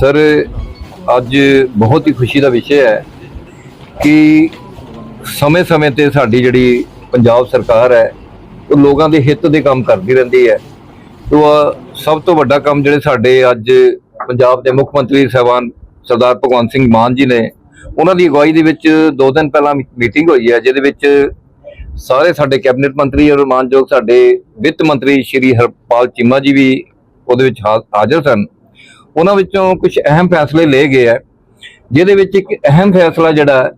Sir, ਅੱਜ ਬਹੁਤ ਹੀ ਖੁਸ਼ੀ ਦਾ ਵਿਸ਼ਾ ਹੈ ਕਿ ਸਮੇਂ-ਸਮੇਂ ਤੇ ਸਾਡੀ ਜਿਹੜੀ ਪੰਜਾਬ ਸਰਕਾਰ ਹੈ, ਉਹ ਲੋਕਾਂ ਦੇ ਹਿੱਤ ਦੇ ਕੰਮ ਕਰਦੀ ਰਹਿੰਦੀ ਹੈ। ਤੋ ਸਭ ਤੋਂ ਵੱਡਾ ਕੰਮ ਜਿਹੜੇ ਸਾਡੇ ਅੱਜ ਪੰਜਾਬ ਦੇ ਮੁੱਖ ਮੰਤਰੀ ਸਾਹਿਬਾਨ ਸਰਦਾਰ ਭਗਵੰਤ ਸਿੰਘ ਮਾਨ ਜੀ ਨੇ, ਉਹਨਾਂ ਦੀ ਅਗਵਾਈ ਦੇ ਵਿੱਚ ਦੋ ਦਿਨ ਪਹਿਲਾਂ ਮੀਟਿੰਗ ਹੋਈ ਹੈ, ਜਿਹਦੇ ਵਿੱਚ ਸਾਰੇ ਸਾਡੇ ਕੈਬਨਿਟ ਮੰਤਰੀ ਔਰ ਮਾਨਯੋਗ ਸਾਡੇ ਵਿੱਤ ਮੰਤਰੀ ਸ਼੍ਰੀ ਹਰਪਾਲ ਚੀਮਾ ਜੀ ਵੀ ਉਹਦੇ ਵਿੱਚਹਾ- ਹਾਜ਼ਰ ਸਨ। ਉਹਨਾਂ ਵਿੱਚੋਂ ਕੁਝ ਅਹਿਮ ਫੈਸਲੇ ਲਏ ਗਏ ਆ, ਜਿਹਦੇ ਵਿੱਚ ਇੱਕ ਅਹਿਮ ਫੈਸਲਾ ਜਿਹੜਾ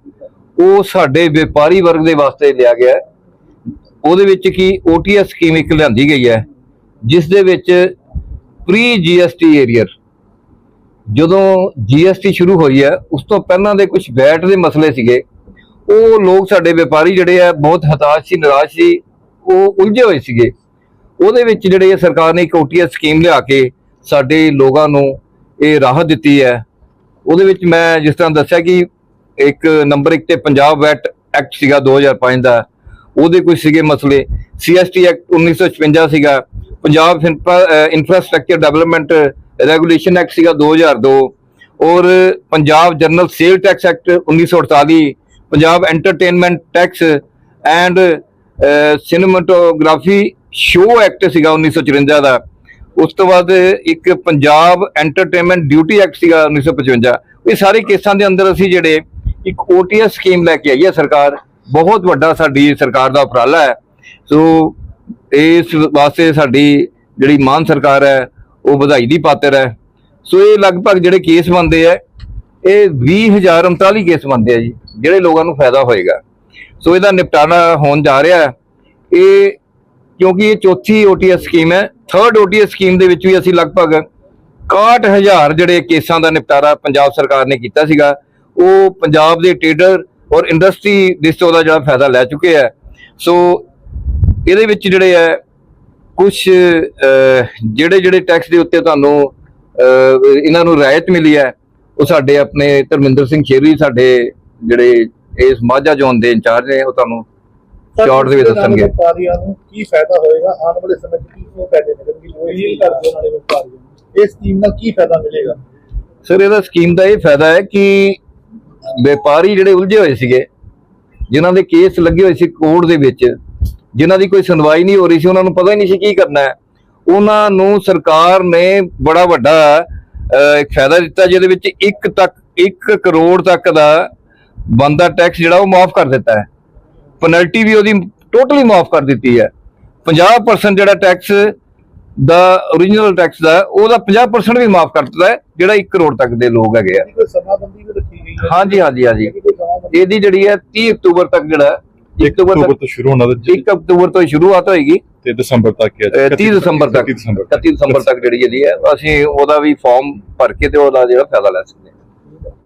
ਉਹ ਸਾਡੇ ਵਪਾਰੀ ਵਰਗ ਦੇ ਵਾਸਤੇ ਲਿਆ ਗਿਆ ਉਹਦੇ ਵਿੱਚ ਕੀ OTS ਸਕੀਮ ਇੱਕ ਲਿਆਂਦੀ ਗਈ ਹੈ, ਜਿਸ ਦੇ ਵਿੱਚ ਪ੍ਰੀ GST ਏਰੀਅਰ, ਜਦੋਂ GST ਸ਼ੁਰੂ ਹੋਈ ਹੈ, ਉਸ ਤੋਂ ਪਹਿਲਾਂ ਦੇ ਕੁਝ ਵੈਟ ਦੇ ਮਸਲੇ ਸੀਗੇ, ਉਹ ਲੋਕ ਸਾਡੇ ਵਪਾਰੀ ਜਿਹੜੇ ਆ, ਬਹੁਤ ਹਤਾਸ਼ ਸੀ, ਨਿਰਾਸ਼ ਸੀ, ਉਹ ਉਲਝੇ ਹੋਏ ਸੀਗੇ। ਉਹਦੇ ਵਿੱਚ ਜਿਹੜੇ ਸਰਕਾਰ ਨੇ ਇੱਕ OTS ਸਕੀਮ ਲਿਆ ਕੇ ਸਾਡੇ ਲੋਕਾਂ ਨੂੰ ਇਹ ਰਾਹਤ ਦਿੱਤੀ ਹੈ। ਉਹਦੇ ਵਿੱਚ ਮੈਂ ਜਿਸ ਤਰ੍ਹਾਂ ਦੱਸਿਆ ਕਿ ਇੱਕ ਨੰਬਰ 1 ਤੇ ਪੰਜਾਬ ਵੈਟ ਐਕਟ ਸੀਗਾ 2005 ਦਾ। ਉਹਦੇ ਕੁਝ ਸੀਗੇ ਮਸਲੇ। CST ਐਕਟ 1956 ਸੀਗਾ। Punjab infrastructure development regulation act ਸੀਗਾ 2002 ਔਰ Punjab general sale tax act 1948 Punjab entertainment tax and cinematography show act ਸੀਗਾ 1954 ਦਾ। ਉਸ ਤੋਂ ਬਾਅਦ ਇੱਕ ਪੰਜਾਬ ਐਂਟਰਟੇਨਮੈਂਟ ਡਿਊਟੀ ਐਕਟ ਸੀਗਾ 1955 ਇਹ ਸਾਰੇ ਕੇਸਾਂ ਦੇ ਅੰਦਰ ਅਸੀਂ ਜਿਹੜੇ ਇੱਕ OTS ਸਕੀਮ ਲੈ ਕੇ ਆਈ ਹੈ ਸਰਕਾਰ। ਬਹੁਤ ਵੱਡਾ ਸਾਡੀ ਸਰਕਾਰ ਦਾ ਉਪਰਾਲਾ ਹੈ। ਸੋ ਇਸ ਵਾਸਤੇ ਸਾਡੀ ਜਿਹੜੀ ਮਾਨ ਸਰਕਾਰ ਹੈ, ਉਹ ਵਧਾਈ ਦੀ ਪਾਤਰ ਹੈ। ਸੋ ਇਹ ਲਗਭਗ ਜਿਹੜੇ ਕੇਸ ਬੰਦੇ ਆ ਇਹ 20039 ਕੇਸ ਬੰਦੇ ਆ ਜੀ, ਜਿਹੜੇ ਲੋਕਾਂ ਨੂੰ ਫਾਇਦਾ ਹੋਏਗਾ। ਸੋ ਇਹਦਾ ਨਿਪਟਾਰਾ ਹੋਣ ਜਾ ਰਿਹਾ ਹੈ। ਇਹ ਕਿਉਂਕਿ ਇਹ ਚੌਥੀ OTS ਸਕੀਮ ਹੈ। ਥਰਡ OTS ਸਕੀਮ ਦੇ ਵਿੱਚ ਵੀ ਅਸੀਂ ਲਗਭਗ 61000 ਜਿਹੜੇ ਕੇਸਾਂ ਦਾ ਨਿਪਟਾਰਾ ਪੰਜਾਬ ਸਰਕਾਰ ਨੇ ਕੀਤਾ ਸੀਗਾ, ਉਹ ਪੰਜਾਬ ਦੇ ਟ੍ਰੇਡਰ ਔਰ ਇੰਡਸਟਰੀ ਇਸ ਦਾ ਜਿਹੜਾ ਫਾਇਦਾ ਲੈ ਚੁੱਕੇ ਹੈ ਸੋ ਇਹਦੇ ਵਿੱਚ ਜਿਹੜੇ ਹੈ ਕੁਝ ਜਿਹੜੇ ਜਿਹੜੇ ਟੈਕਸ ਦੇ ਉੱਤੇ ਤੁਹਾਨੂੰ ਇਹਨਾਂ ਨੂੰ ਰਾਇਤ ਮਿਲੀ ਹੈ ਉਹ ਸਾਡੇ ਆਪਣੇ ਧਰਮਿੰਦਰ ਸਿੰਘ ਸ਼ੇਰੀ ਸਾਡੇ ਜਿਹੜੇ ਇਸ ਮਾਝਾ ਜ਼ੋਨ ਦੇ ਇੰਚਾਰਜ ਨੇ, ਉਹ ਤੁਹਾਨੂੰ ਸ਼ਾਰਟ ਦੇ ਵਿੱਚ ਦੱਸਣਗੇ। ਵਪਾਰੀਆਂ ਨੂੰ ਕੀ ਫਾਇਦਾ ਹੋਏਗਾ? ਆਉਣ ਵਾਲੇ ਸਮੇਂ 'ਚ ਕੀ ਉਹ ਪੈਸੇ ਮਿਲਣਗੇ? ਇਹ ਕਰਦੇ ਉਹਨਾਂ ਦੇ ਵਪਾਰੀਆਂ ਨੂੰ। ਇਸ ਸਕੀਮ ਨਾਲ ਕੀ ਫਾਇਦਾ ਮਿਲੇਗਾ? ਸਰ ਇਹਦਾ ਸਕੀਮ ਦਾ ਇਹ ਫਾਇਦਾ ਹੈ ਕਿ ਵਪਾਰੀ ਜਿਹੜੇ ਉਲਝੇ ਹੋਏ ਸੀਗੇ ਜਿਨ੍ਹਾਂ ਦੇ ਕੇਸ ਲੱਗੇ ਹੋਏ ਸੀ ਕੋਰਟ ਦੇ ਵਿੱਚ ਜਿਨ੍ਹਾਂ ਦੀ ਕੋਈ ਸੁਣਵਾਈ ਨਹੀਂ ਹੋ ਰਹੀ ਸੀ ਉਹਨਾਂ ਨੂੰ ਪਤਾ ਹੀ ਨਹੀਂ ਸੀ ਕੀ ਕਰਨਾ ਹੈ। ਉਹਨਾਂ ਨੂੰ ਸਰਕਾਰ ਨੇ ਬੜਾ ਵੱਡਾ ਇੱਕ ਫਾਇਦਾ ਦਿੱਤਾ ਜਿਹਦੇ ਵਿੱਚ 1 ਤੱਕ 1 ਕਰੋੜ ਤੱਕ ਦਾ ਬੰਦਾ ਟੈਕਸ ਜਿਹੜਾ ਉਹ ਮਾਫ ਕਰ ਦਿੱਤਾ ਹੈ। ਪੈਨਲਟੀ ਵੀ ਉਹਦੀ ਟੋਟਲੀ ਮਾਫ ਕਰ ਦਿੱਤੀ ਹੈ। 50% ਜਿਹੜਾ ਟੈਕਸ ਦਾ origignal ਟੈਕਸ ਦਾ ਉਹਦਾ 50% ਵੀ ਮਾਫ ਕਰ ਦਿੱਤਾ ਹੈ ਜਿਹੜਾ 1 ਕਰੋੜ ਤੱਕ ਦੇ ਲੋਕ ਹੈਗੇ ਆ। ਹਾਂਜੀ ਹਾਂਜੀ ਹਾਂਜੀ। ਇਹਦੀ ਜਿਹੜੀ ਹੈ 30 ਅਕਤੂਬਰ ਤੱਕ ਜਿਹੜਾ 1 ਅਕਤੂਬਰ ਤੋਂ ਸ਼ੁਰੂ ਹੋਣਾ ਤੇ 1 ਅਕਤੂਬਰ ਤੋਂ ਸ਼ੁਰੂਆਤ ਹੋਏਗੀ। ਤੇ ਦਸੰਬਰ ਤੱਕ ਹੈ ਅਹ 30 ਦਸੰਬਰ ਤੱਕ 30 ਦਸੰਬਰ 31 ਦਸੰਬਰ ਤੱਕ ਜਿਹੜੀ ਇਹਦੀ ਹੈ ਅਸੀਂ ਉਹਦਾ ਵੀ ਫਾਰਮ ਭਰ ਕੇ ਤੇ ਉਹਦਾ ਜਿਹੜਾ ਫਾਇਦਾ ਲੈ ਸਕਦੇ ਹਾਂ।